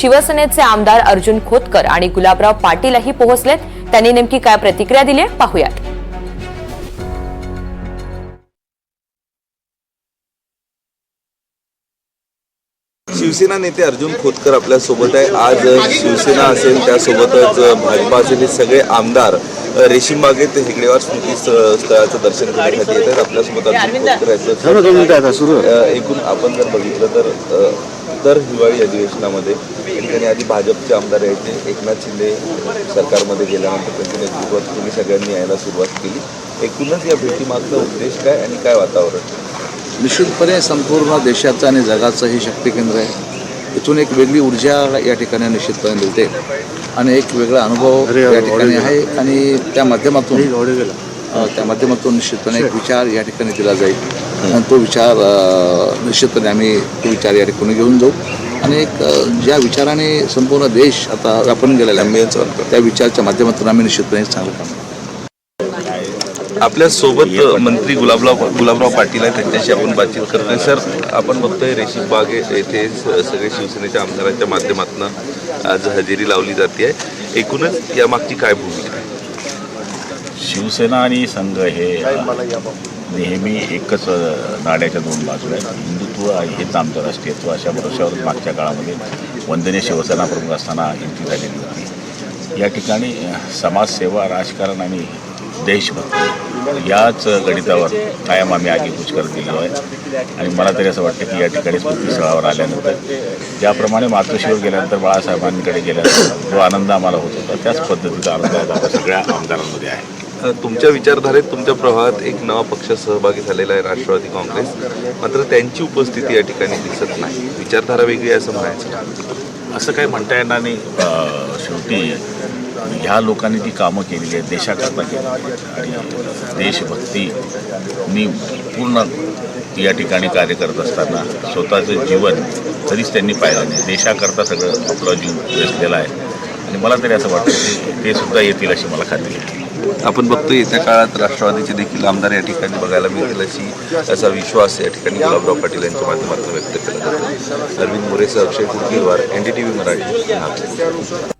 शिवसेनेचे आमदार अर्जुन खोतकर आणि गुलाबराव पाटीलही पोहोचलेत. त्यांनी नेमकी काय प्रतिक्रिया दिली पाहूयात. शिवसेना नेते अर्जुन खोतकर आपल्यासोबत आहे. आज शिवसेना असेल त्यासोबतच भाजपा असेल हे सगळे आमदार रेशीमबागेत हेगडेवार स्मृती स्थळ- स्थळाचं दर्शन करण्यासाठी येत आहेत. आपल्यासोबत अर्जुन खोतकर आहेत. एकूण आपण जर बघितलं तर दर हिवाळी अधिवेशनामध्ये ठिकाणी आधी भाजपचे आमदार यायचे. एकनाथ शिंदे सरकारमध्ये गेल्यानंतर त्यांच्या नेतृत्वात तुम्ही सगळ्यांनी यायला सुरुवात केली. एकूणच या भेटीमागचा उद्देश काय आणि काय वातावरण? निश्चितपणे संपूर्ण देशाचं आणि जगाचं हे शक्ती केंद्र आहे. इथून एक वेगळी ऊर्जा या ठिकाणी निश्चितपणे मिळते. आणि एक वेगळा अनुभव या ठिकाणी आहे आणि त्या माध्यमातून त्या माध्यमातून निश्चितपणे एक विचार या ठिकाणी दिला जाईल. आणि तो विचार निश्चितपणे आम्ही तो विचार या ठिकाणी घेऊन जाऊ. आणि एक ज्या विचाराने संपूर्ण देश आता व्यापून गेलेला आहे त्या विचाराच्या माध्यमातून आम्ही निश्चितपणे चांगलं काम. आपल्यासोबत मंत्री गुलाबराव गुलाबराव पाटील आहे त्यांच्याशी आपण बातचीत करतोय सर आपण बघतोय रेशीम बाग येथे स- सगळे शिवसेनेच्या आमदारांच्या माध्यमातून आज हजेरी लावली जाते एकूणच या मागची काय भूमिका आहे? शिवसेना आणि संघ हे नेहमी एकच नाण्याच्या दोन बाजू आहेत. हिंदुत्व हेच आमचं राष्ट्रीयत्व अशा भरोश्यावर मागच्या काळामध्ये वंदनीय शिवसेना प्रमुख असताना युती झालेली होती. या ठिकाणी समाजसेवा राजकारण आणि देशभक्ती. याच गणितावर कायम आम्ही आगीकूच करत गेलो आहे. आणि मला तरी असं वाटतं की या ठिकाणी स्मृतीस्थळावर आल्यानंतर ज्याप्रमाणे मातोश्रीवर गेल्यानंतर बाळासाहेबांकडे गेल्यानंतर जो आनंद आम्हाला होत होता त्याच पद्धतीचा आनंद आपल्या सगळ्या आमदारांमध्ये आहे. तुमच्या विचारधारेत तुमच्या प्रवाहात एक नवा पक्ष सहभागी झालेला आहे राष्ट्रवादी काँग्रेस. मात्र त्यांची उपस्थिती या ठिकाणी दिसत नाही. विचारधारा वेगळी आहे असं म्हणायचं. असं काही म्हणता येणार नाही. शेवटी ह्या लोकांनी ती कामं केलेली आहेत देशाकरता केली आणि देशभक्तीनी पूर्ण या ठिकाणी कार्य करत असताना स्वतःचं जीवन कधीच त्यांनी पाहिलं नाही. देशाकरता सगळं आपला जीव वेचलेला आहे. आणि मला तरी असं वाटतं की ते सुद्धा येतील अशी मला खात्री आहे. आपण बघतो येत्या काळात राष्ट्रवादीचे देखील आमदार या ठिकाणी बघायला मिळतील अशी असा विश्वास या ठिकाणी गुलाबराव पाटील यांच्या माध्यमातून व्यक्त केला जातो. Arvind मोरेसह Akshay Kulkirwar N D T V Marathi